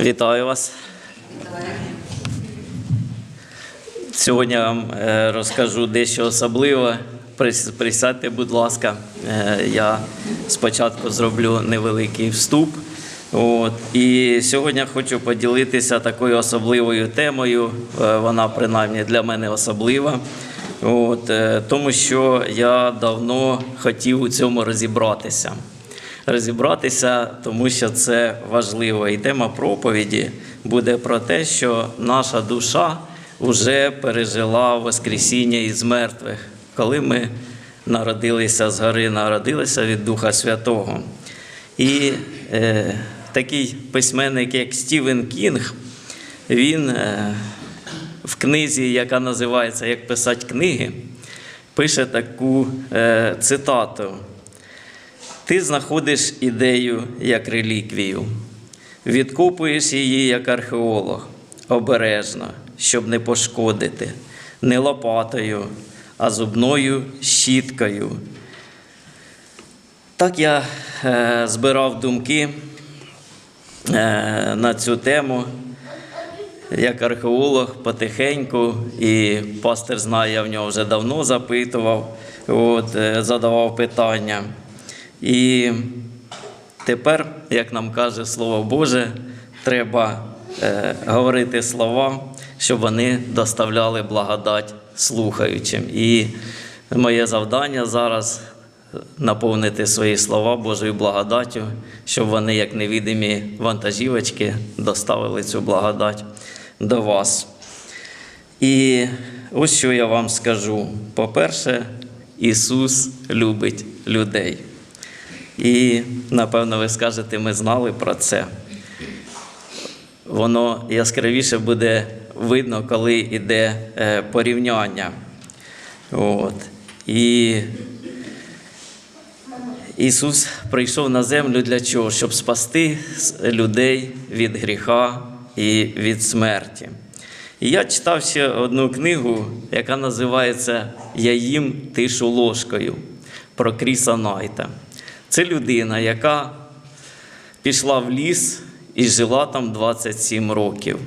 Вітаю вас. Сьогодні вам е, розкажу дещо особливе. Прис- Присядьте, будь ласка. Е, Я спочатку зроблю невеликий вступ. От. І сьогодні хочу поділитися такою особливою темою. Е, Вона принаймні для мене особлива. От, тому що я давно хотів у цьому розібратися розібратися, тому що це важливо. І тема проповіді буде про те, що наша душа вже пережила Воскресіння із мертвих, коли ми народилися згори, народилися від Духа Святого. І е, такий письменник, як Стівен Кінг, він е, в книзі, яка називається Як писати книги, пише таку е, цитату. Ти знаходиш ідею як реліквію, відкопуєш її як археолог, обережно, щоб не пошкодити, не лопатою, а зубною щіткою. Так я е, збирав думки е, на цю тему як археолог потихеньку, і пастир знає, я в нього вже давно запитував, от, е, задавав питання. І тепер, як нам каже Слово Боже, треба е, говорити слова, щоб вони доставляли благодать слухаючим. І моє завдання зараз наповнити свої слова Божою благодаттю, щоб вони, як невідомі вантажівочки, доставили цю благодать до вас. І ось що я вам скажу. По-перше, Ісус любить людей. І, напевно, ви скажете, ми знали про це. Воно яскравіше буде видно, коли йде е, порівняння. От. І Ісус прийшов на землю для чого? Щоб спасти людей від гріха і від смерті. І я читав ще одну книгу, яка називається Я їм тишу ложкою про Кріса Найта. Це людина, яка пішла в ліс і жила там 27 років,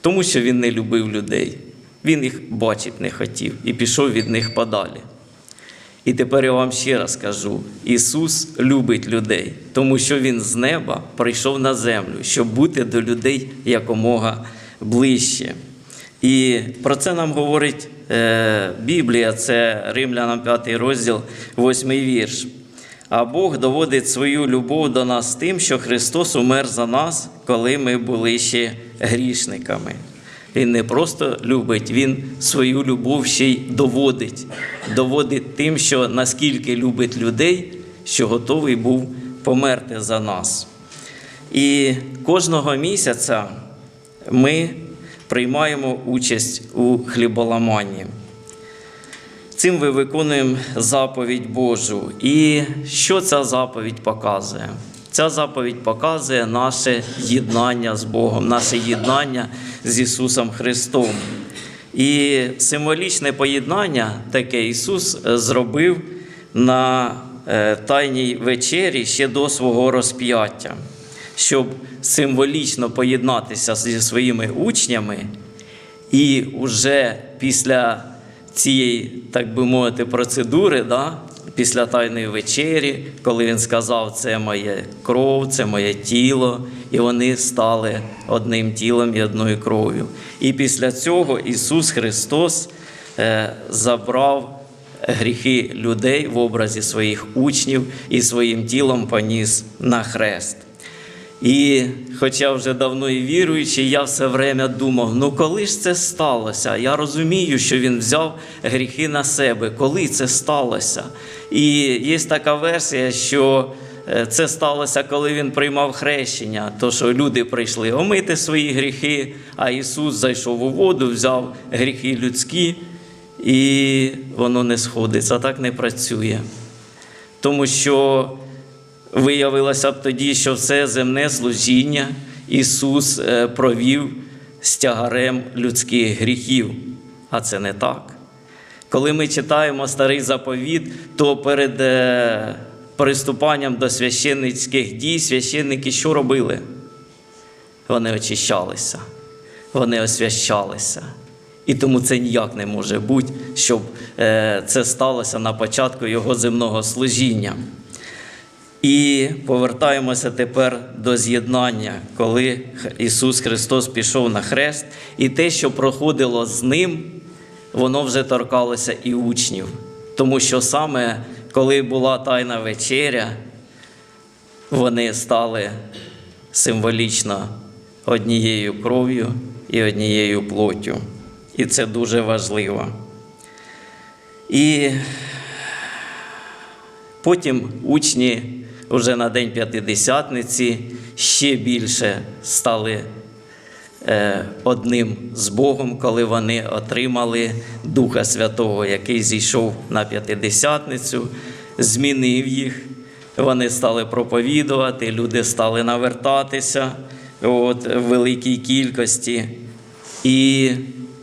тому що він не любив людей. Він їх бачити не хотів і пішов від них подалі. І тепер я вам ще раз кажу: Ісус любить людей, тому що Він з неба прийшов на землю, щоб бути до людей якомога ближче. І про це нам говорить е, Біблія, це Римлянам 5 розділ, 8 вірш. А Бог доводить свою любов до нас тим, що Христос умер за нас, коли ми були ще грішниками. Він не просто любить, він свою любов ще й доводить. Доводить тим, що наскільки любить людей, що готовий був померти за нас. І кожного місяця ми приймаємо участь у хліболаманні. Цим ми виконуємо заповідь Божу. І що ця заповідь показує? Ця заповідь показує наше єднання з Богом, наше єднання з Ісусом Христом. І символічне поєднання таке Ісус е, зробив на е, Тайній вечері ще до свого розп'яття, щоб символічно поєднатися зі своїми учнями і вже після цієї, так би мовити, процедури, да, після Тайної вечері, коли він сказав, це моє кров, це моє тіло, і вони стали одним тілом і одною кров'ю. І після цього Ісус Христос е, забрав гріхи людей в образі своїх учнів і своїм тілом поніс на хрест. І хоча вже давно і віруючий, я все время думав, ну коли ж це сталося? Я розумію, що він взяв гріхи на себе, коли це сталося. І є така версія, що е, це сталося, коли він приймав хрещення, то що люди прийшли омити свої гріхи, а Ісус зайшов у воду, взяв гріхи людські, і воно не сходиться, так не працює. Тому що виявилося б тоді, що все земне служіння Ісус е, провів з тягарем людських гріхів. А це не так. Коли ми читаємо старий заповіт, то перед е, приступанням до священницьких дій священники що робили? вони очищалися, вони освящалися. І тому це ніяк не може бути, щоб е, це сталося на початку його земного служіння. І повертаємося тепер до з'єднання, коли Ісус Христос пішов на хрест, і те, що проходило з Ним, воно вже торкалося і учнів. Тому що саме коли була Тайна вечеря, вони стали символічно однією кров'ю і однією плоттю. І це дуже важливо. І потім учні вже на День П'ятидесятниці ще більше стали е, одним з Богом, коли вони отримали Духа Святого, який зійшов на П'ятидесятницю, змінив їх. Вони стали проповідувати, люди стали навертатися от, в великій кількості. І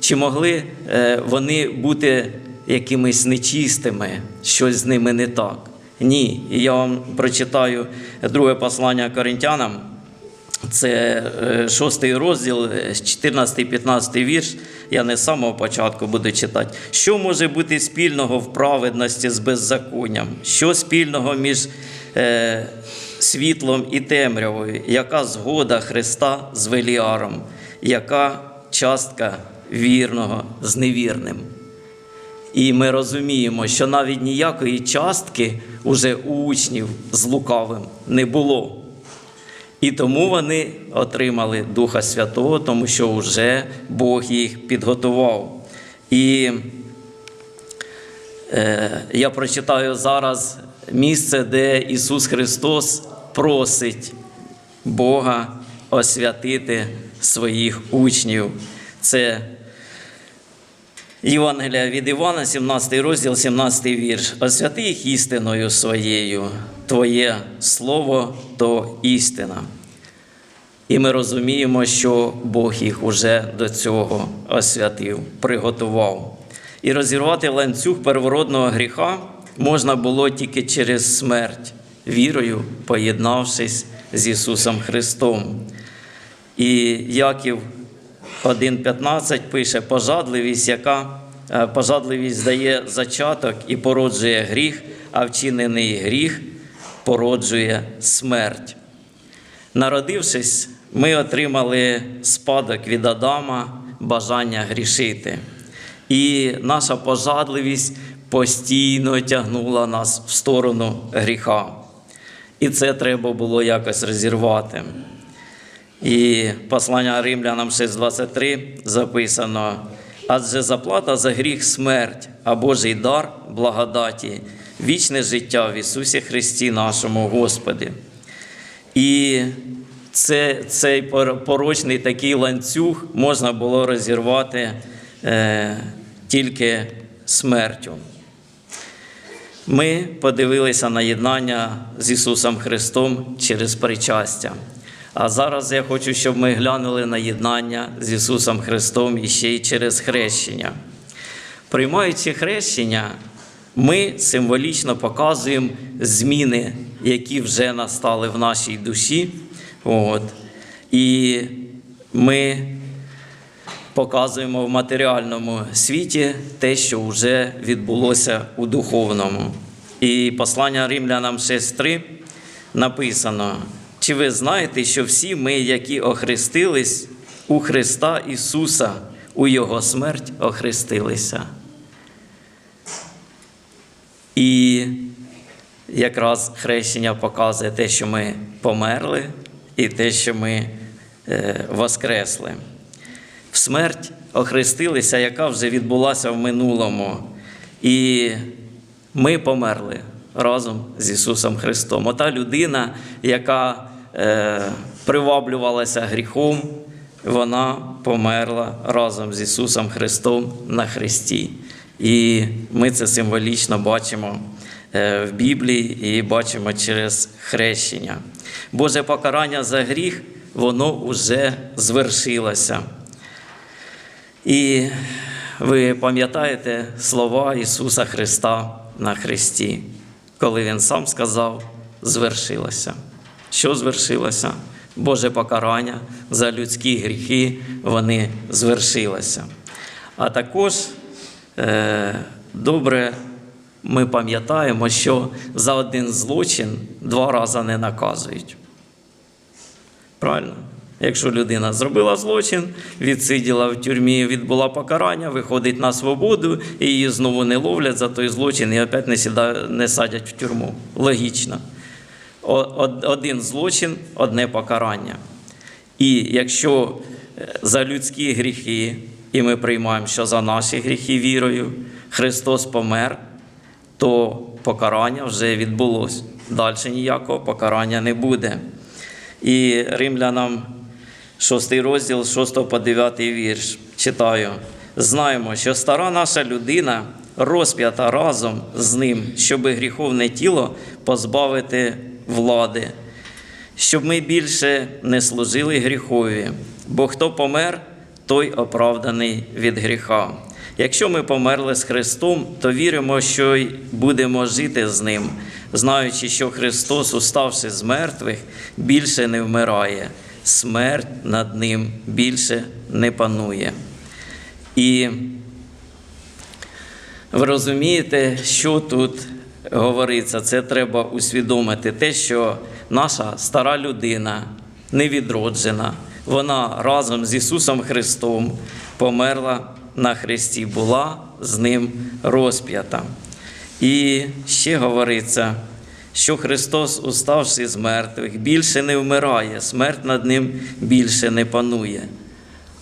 чи могли е, вони бути якимись нечистими, щось з ними не так? Ні. І я вам прочитаю друге послання Коринтянам. Це е, шостий розділ, 14-15 вірш. Я не з самого початку буду читати. Що може бути спільного в праведності з беззаконням? Що спільного між е, світлом і темрявою? Яка згода Христа з Веліаром? Яка частка вірного з невірним? І ми розуміємо, що навіть ніякої частки уже у учнів з лукавим не було. І тому вони отримали Духа Святого, тому що вже Бог їх підготував. І е, я прочитаю зараз місце, де Ісус Христос просить Бога освятити своїх учнів. Це Євангелія від Івана, 17 розділ, 17 вірш. Освяти їх істиною своєю, Твоє слово то істина. І ми розуміємо, що Бог їх уже до цього освятив, приготував. І розірвати ланцюг первородного гріха можна було тільки через смерть, вірою, поєднавшись з Ісусом Христом. І Яків 1.15 пише пожадливість, яка е, пожадливість дає зачаток і породжує гріх, а вчинений гріх породжує смерть. Народившись, ми отримали спадок від Адама, бажання грішити. І наша пожадливість постійно тягнула нас в сторону гріха. І це треба було якось розірвати. І послання Римлянам 6:23 записано: адже заплата за гріх смерть, а Божий дар благодаті, вічне життя в Ісусі Христі, нашому Господі. І це, цей порочний такий ланцюг можна було розірвати е, тільки смертю. Ми подивилися на єднання з Ісусом Христом через причастя. А зараз я хочу, щоб ми глянули на єднання з Ісусом Христом і ще й через хрещення. Приймаючи хрещення, ми символічно показуємо зміни, які вже настали в нашій душі. От. І ми показуємо в матеріальному світі те, що вже відбулося у духовному. І послання Римлянам 6.3 написано. Чи ви знаєте, що всі ми, які охрестились у Христа Ісуса, у Його смерть охрестилися? І якраз хрещення показує те, що ми померли, і те, що ми е, воскресли. В смерть охрестилися, яка вже відбулася в минулому. І ми померли разом з Ісусом Христом. Ота людина, яка приваблювалася гріхом, вона померла разом з Ісусом Христом на Христі. І ми це символічно бачимо е, в Біблії і бачимо через хрещення. Боже покарання за гріх, воно вже звершилося. І ви пам'ятаєте слова Ісуса Христа на Христі, коли Він сам сказав, звершилося. Що звершилося? Боже покарання за людські гріхи вони звершилися. А також е, добре ми пам'ятаємо, що за один злочин два рази не наказують. Правильно? Якщо людина зробила злочин, відсиділа в тюрмі, відбула покарання, виходить на свободу і її знову не ловлять за той злочин і опять не, садять в тюрму. Логічно. Один злочин, одне покарання. І якщо е, за людські гріхи, і ми приймаємо, що за наші гріхи вірою, Христос помер, то покарання вже відбулось. Далі ніякого покарання не буде. І римлянам 6 розділ, 6 по 9 вірш. Читаю. Знаємо, що стара наша людина розп'ята разом з ним, щоб гріховне тіло позбавити влади, щоб ми більше не служили гріхові, бо хто помер, той оправданий від гріха. Якщо ми померли з Христом, то віримо, що й будемо жити з Ним, знаючи, що Христос, уставши з мертвих, більше не вмирає, смерть над Ним більше не панує. І ви розумієте, що тут говориться? Це треба усвідомити те, що наша стара людина невідроджена, вона разом з Ісусом Христом померла на Христі, була з Ним розп'ята. І ще говориться, що Христос, уставши з мертвих, більше не вмирає, смерть над Ним більше не панує.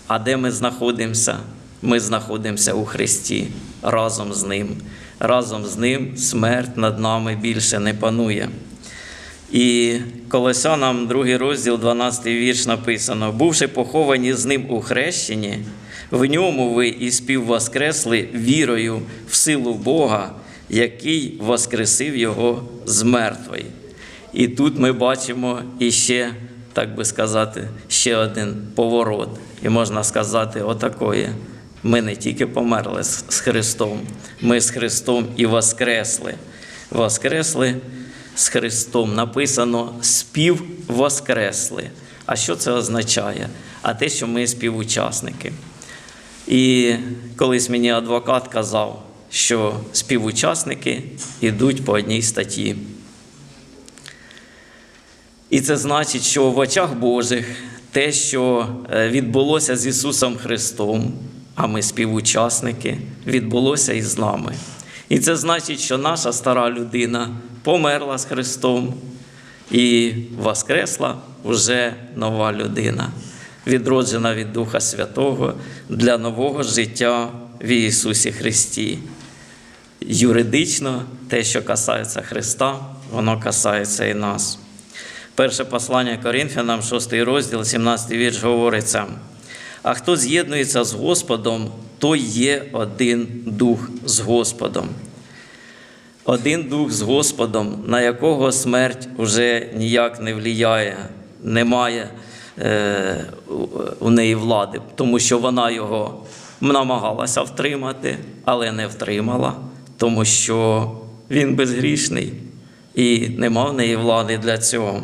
А де ми знаходимося? Ми знаходимося у Христі разом з Ним. Разом з Ним смерть над нами більше не панує. І Колосянам, другий розділ, 12 вірш написано: бувши поховані з ним у хрещенні, в ньому ви і співвоскресли вірою в силу Бога, який воскресив його з мертвої. І тут ми бачимо іще, так би сказати, ще один поворот. І можна сказати, отакої. Ми не тільки померли з Христом, ми з Христом і воскресли. Воскресли з Христом. Написано спів воскресли. А що це означає? А те, що ми співучасники. І колись мені адвокат казав, що співучасники йдуть по одній статті. І це значить, що в очах Божих те, що е, відбулося з Ісусом Христом, а ми співучасники, відбулося і з нами. І це значить, що наша стара людина померла з Христом і воскресла вже нова людина, відроджена від Духа Святого для нового життя в Ісусі Христі. Юридично те, що касається Христа, воно касається і нас. Перше послання Коринфянам, 6 розділ, 17 вірш говориться: а хто з'єднується з Господом, той є один дух з Господом. Один дух з Господом, на якого смерть вже ніяк не вліяє, немає е, у неї влади, тому що вона його намагалася втримати, але не втримала, тому що він безгрішний і нема в неї влади для цього.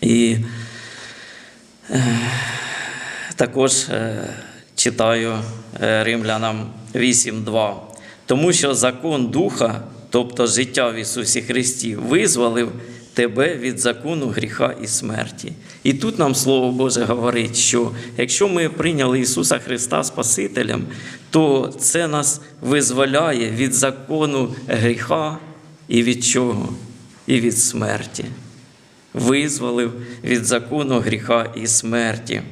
І е, також е, читаю е, римлянам 8.2. Тому що закон Духа, тобто життя в Ісусі Христі, визволив тебе від закону гріха і смерті. І тут нам Слово Боже говорить, що якщо ми прийняли Ісуса Христа Спасителем, то це нас визволяє від закону гріха і від чого? І від смерті визволив від закону гріха і смерті.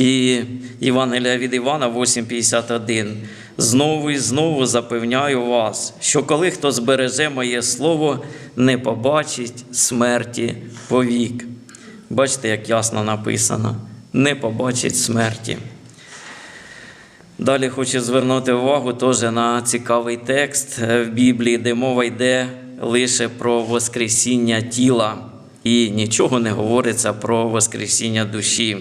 І Євангелія від Івана 8,51. Знову і знову запевняю вас, що коли хто збереже моє слово, не побачить смерті повік. Бачите, як ясно написано: не побачить смерті. Далі хочу звернути увагу теж на цікавий текст в Біблії, де мова йде лише про Воскресіння тіла і нічого не говориться про Воскресіння душі.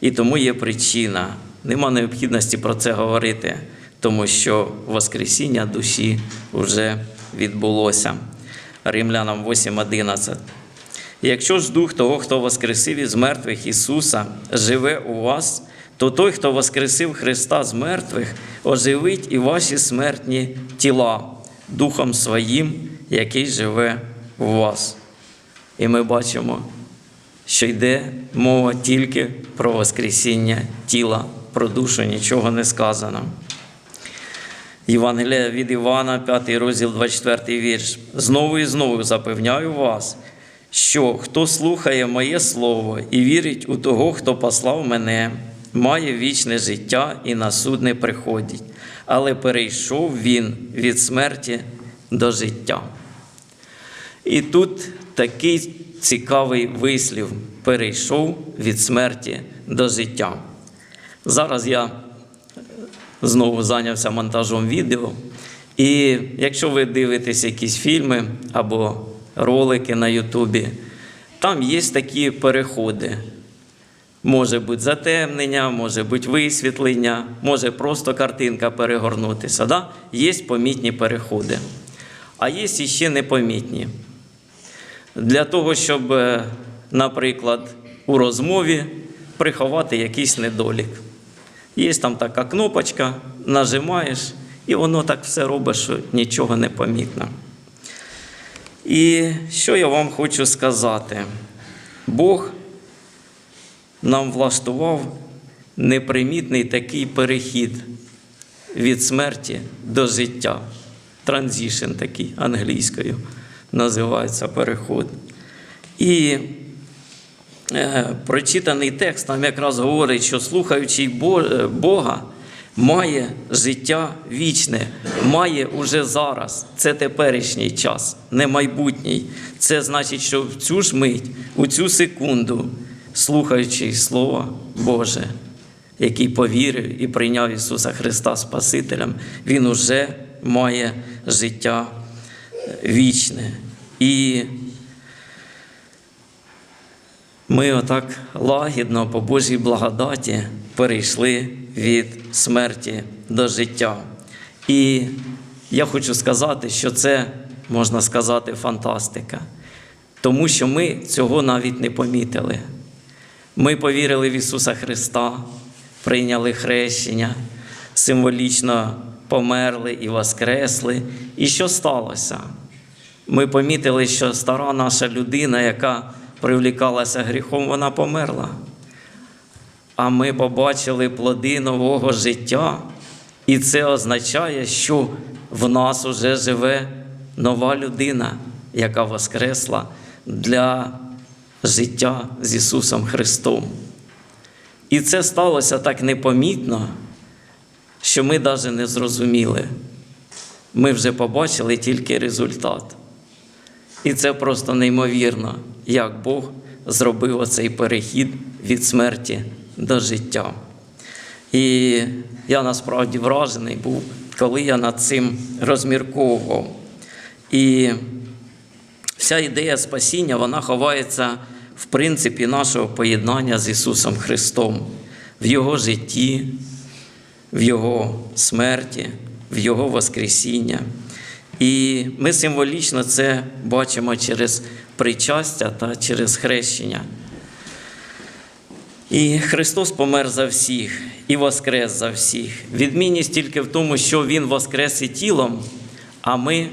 І тому є причина. Нема необхідності про це говорити, тому що Воскресіння душі вже відбулося. Римлянам 8.11. Якщо ж дух того, хто воскресив із мертвих Ісуса, живе у вас, то той, хто воскресив Христа з мертвих, оживить і ваші смертні тіла Духом Своїм, який живе у вас. І ми бачимо, що йде мова тільки про Воскресіння тіла, про душу нічого не сказано. Євангелія від Івана, 5 розділ, 24 вірш. Знову і знову запевняю вас, що хто слухає моє слово і вірить у того, хто послав мене, має вічне життя і на суд не приходить, але перейшов він від смерті до життя. І тут такий цікавий вислів перейшов від смерті до життя. Зараз я знову зайнявся монтажом відео. І якщо ви дивитесь якісь фільми або ролики на Ютубі, там є такі переходи. Може бути затемнення, може бути висвітлення, може просто картинка перегорнутися. Да? Є помітні переходи. А є ще непомітні. Для того, щоб, е, наприклад, у розмові приховати якийсь недолік. Є там така кнопочка, нажимаєш, і воно так все робить, що нічого не помітно. І що я вам хочу сказати? Бог нам влаштував непримітний такий перехід від смерті до життя. Транзішн такий англійською називається переход. І е, прочитаний текст нам якраз говорить, що слухаючий е, Бога має життя вічне, має уже зараз. Це теперішній час, не майбутній. Це значить, що в цю ж мить, у цю секунду, слухаючи Слово Боже, який повірив і прийняв Ісуса Христа Спасителем, Він уже має життя вічне. І ми отак лагідно по Божій благодаті перейшли від смерті до життя. І я хочу сказати, що це, можна сказати, фантастика, тому що ми цього навіть не помітили. Ми повірили в Ісуса Христа, прийняли хрещення, символічно померли і воскресли. І що сталося? Ми помітили, що стара наша людина, яка привлікалася гріхом, вона померла. А ми побачили плоди нового життя, і це означає, що в нас уже живе нова людина, яка воскресла для життя з Ісусом Христом. І це сталося так непомітно, що ми навіть не зрозуміли. Ми вже побачили тільки результат. І це просто неймовірно, як Бог зробив оцей перехід від смерті до життя. І я насправді вражений був, коли я над цим розмірковував. І вся ідея спасіння вона ховається в принципі нашого поєднання з Ісусом Христом в Його житті, в Його смерті, в Його Воскресіння. І ми символічно це бачимо через причастя та через хрещення. І Христос помер за всіх і воскрес за всіх. Відмінність тільки в тому, що Він воскрес і тілом, а ми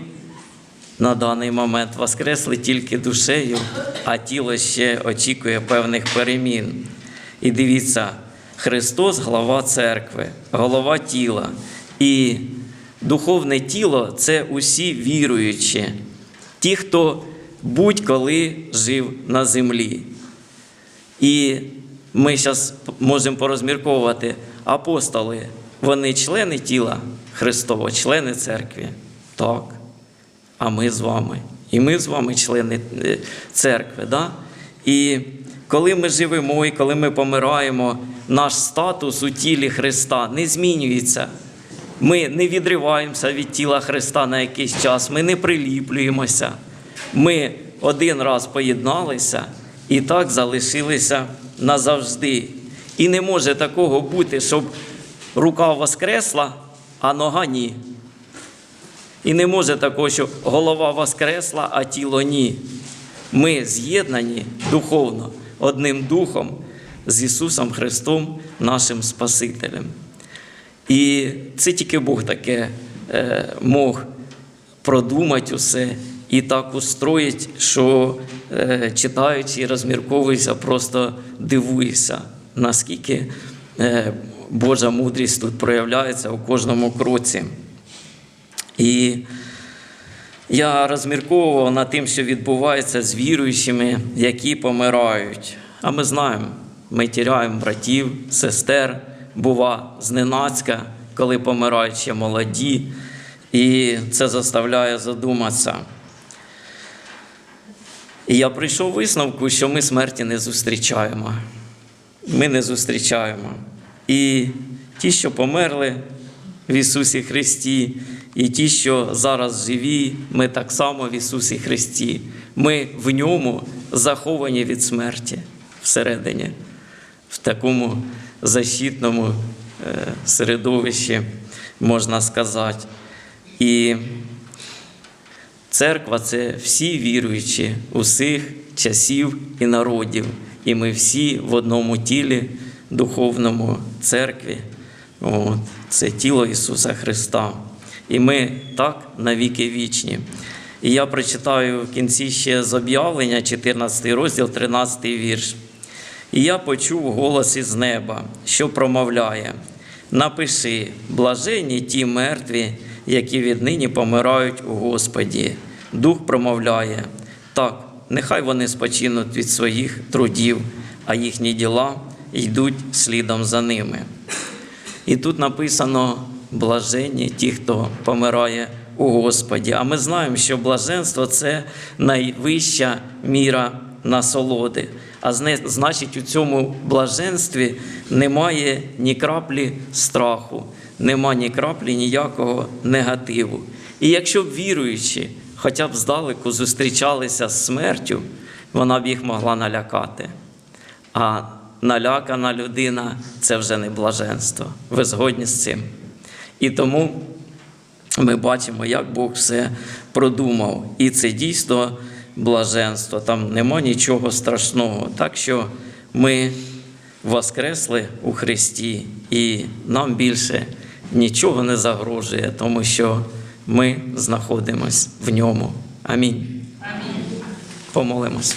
на даний момент воскресли тільки душею, а тіло ще очікує певних перемін. І дивіться, Христос глава церкви, голова тіла. І духовне тіло це усі віруючі, ті, хто будь-коли жив на землі. І ми зараз можемо порозмірковувати апостоли, вони члени тіла Христова, члени церкви. Так. А ми з вами. І ми з вами члени е, церкви. Да? І коли ми живемо і коли ми помираємо, наш статус у тілі Христа не змінюється. Ми не відриваємося від тіла Христа на якийсь час, ми не приліплюємося. Ми один раз поєдналися і так залишилися назавжди. І не може такого бути, щоб рука воскресла, а нога ні. І не може такого, що голова воскресла, а тіло ні. ми з'єднані духовно одним духом з Ісусом Христом, нашим Спасителем. І це тільки Бог таке е, мог продумати усе і так устроїть, що е, читаючи і розмірковуєшся, просто дивуєшся, наскільки е, Божа мудрість тут проявляється у кожному кроці. І я розмірковував над тим, що відбувається з віруючими, які помирають. А ми знаємо, ми тіряємо братів, сестер, бува зненацька, коли помирають ще молоді, і це заставляє задуматися. І я прийшов висновку, що ми смерті не зустрічаємо. Ми не зустрічаємо. І ті, що померли в Ісусі Христі, і ті, що зараз живі, ми так само в Ісусі Христі. Ми в ньому заховані від смерті всередині, в такому защитному е, середовищі, можна сказати. І Церква це всі віруючі усіх часів і народів. І ми всі в одному тілі, духовному церкві. От, це тіло Ісуса Христа. І ми так навіки вічні. І я прочитаю в кінці ще з об'явлення, 14 розділ, 13 вірш. І я почув голос із неба, що промовляє: Напиши, блаженні ті мертві, які віднині помирають у Господі. Дух промовляє, так, нехай вони спочинуть від своїх трудів, а їхні діла йдуть слідом за ними. І тут написано блаженні ті, хто помирає у Господі. А ми знаємо, що блаженство це найвища міра насолоди. А значить, у цьому блаженстві немає ні краплі страху, нема ні краплі ніякого негативу. І якщо б віруючі хоча б здалеку зустрічалися з смертю, вона б їх могла налякати. А налякана людина це вже не блаженство. Ви згодні з цим. І тому ми бачимо, як Бог все продумав. І це дійсно блаженство. Там нема нічого страшного. Так що ми воскресли у Христі, і нам більше нічого не загрожує, тому що ми знаходимось в ньому. Амінь. Помолимось.